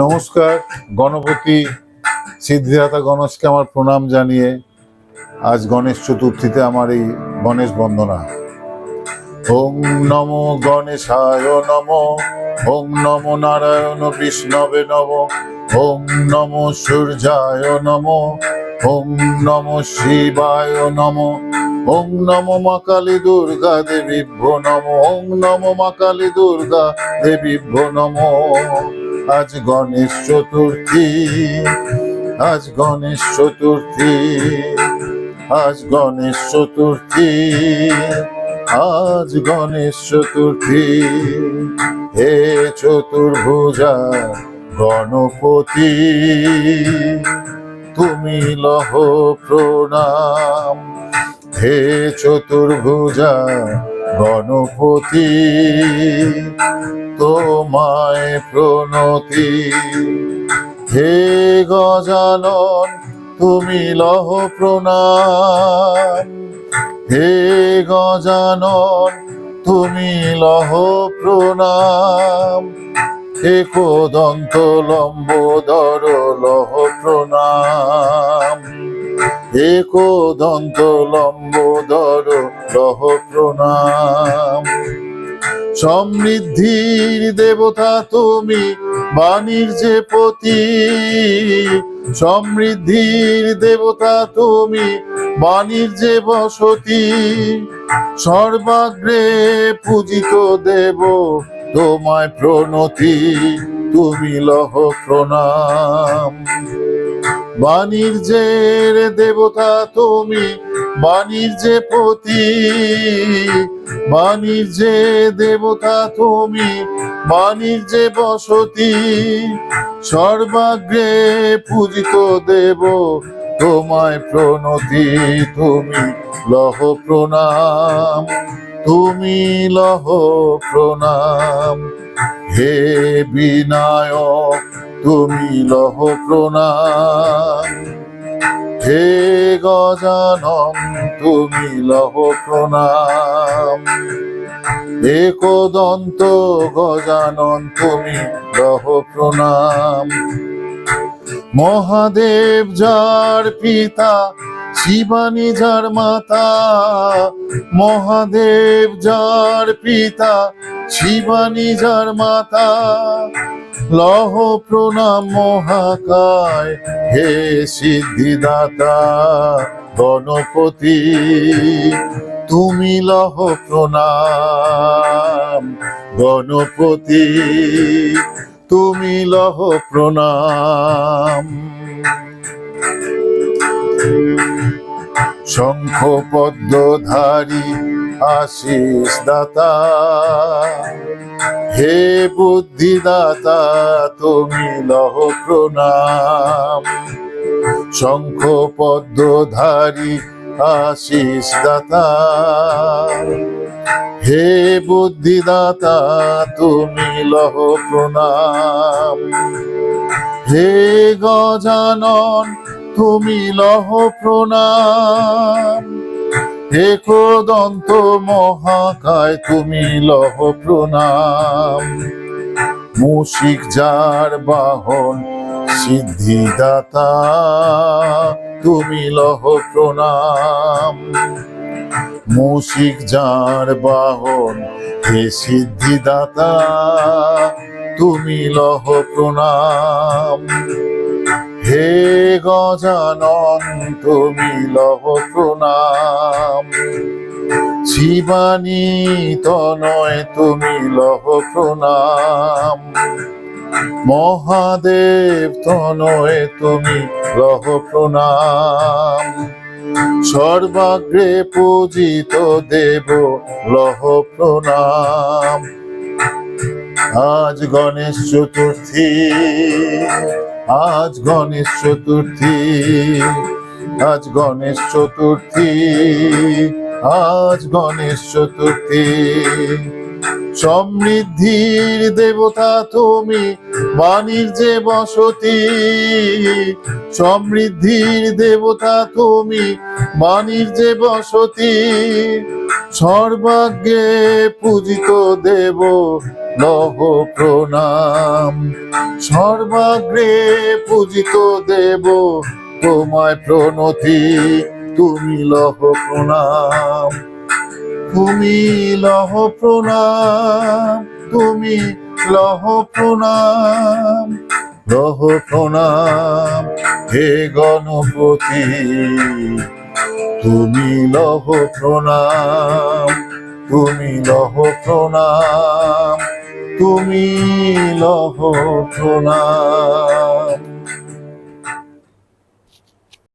নমস্কার, গণপতি সিদ্ধিদাতা গণেশকে আমার প্রণাম জানিয়ে আজ গণেশ চতুর্থীতে আমার এই গণেশ বন্দনা। ওম নম গণেশায় নম ওম নম নারায়ণ বিষ্ণবে নম ওম নম সূর্যায় নম ওম নম শিবায় নম ওম নম মা কালী দুর্গা দেবীভ্যো নম ওম নম মা কালী দুর্গা দেবীভ্যো নম। আজ গণেশ চতুর্থী, আজ গণেশ চতুর্থী, আজ গণেশ চতুর্থী, আজ গণেশ চতুর্থী। হে চতুর্ভুজা গণপতি, তুমি লহ প্রণাম। হে চতুর্ভুজা গণপতি, তোমায় প্রণতি। হে গজানন, তুমি লহ প্রণাম। হে গজানন, তুমি লহ প্রণাম। হে কোদন্ত লম্বোদর লহ প্রণাম। হে কোদন্ত লম্বোদর লহ প্রণাম। সমৃদ্ধির দেবতা তুমি, বাণীর যে পতি সমৃদ্ধির দেবতা তুমি, বাণীর যে বসতি। সর্বাগ্রে পূজিত দেব তোমায় প্রণতি, তুমি লহ প্রণাম। বাণিজ্যের দেবতা তুমি বাণিজ্যে পতি বাণিজ্যে দেবতা তুমি বাণিজ্যে বসতি, সর্বাগ্রে পূজিত দেব, তোমায় প্রণতি তুমি লহ প্রণাম, তুমি লহ প্রণাম। হে বিনায়ক তুমি লহ প্রণাম। হে গজানন, তুমি লহ প্রণাম। একদন্ত গজানন, তুমি লহ প্রণাম। মহাদেব যার পিতা, শিবানী যার মাতা, মহাদেব যার পিতা, শিবানী যার মাতা। লহ প্রণাম মহাকায় হে সিদ্ধিদাতা গণপতি। তুমি লহ প্রণাম গণপতি। তুমি লহ প্রণাম। শঙ্খ পদ্মধারী আশিস দাতা হে বুদ্ধিদাতা, তুমি লহ প্রণাম। শঙ্খ পদ্মধারী আশিস দাতা হে বুদ্ধিদাতা, তুমি লহ প্রণাম। হে গজানন তুমি লহ প্রণাম। হে দন্ত মহাকায়, তুমি লহ প্রণাম। মুশিক যার বাহন, সিদ্ধিদাতা, তুমি লহ প্রণাম। মুশিক যার বাহন, হে সিদ্ধিদাতা, তুমি লহ প্রণাম। হে গজানন, তুমি লহ প্রণাম। শিবানী তনয়, তুমি লহ প্রণাম। মহাদেব তনয়, তুমি লহ প্রণাম। সর্বাগ্রে পূজিত দেব, লহ প্রণাম। আজ গণেশ চতুর্থী। আজ গণেশ চতুর্থী আজ গণেশ চতুর্থী। আজ গণেশ চতুর্থী। সমৃদ্ধির দেবতা তুমি, বাণীর যে বসতি। সমৃদ্ধির দেবতা তুমি, বাণীর যে বসতি। সর্বাগ্রে পূজিত দেব লহ প্রণাম। সর্বাগ্রে পূজিত দেব তোমায় প্রণতি। তুমি লহ প্রণাম, তুমি লহ প্রণাম, তুমি লহ প্রণাম লহ প্রণাম। হে গণপতি, তুমি লহ প্রণাম, তুমি লহ প্রণাম, তুমি লহ প্রণাম।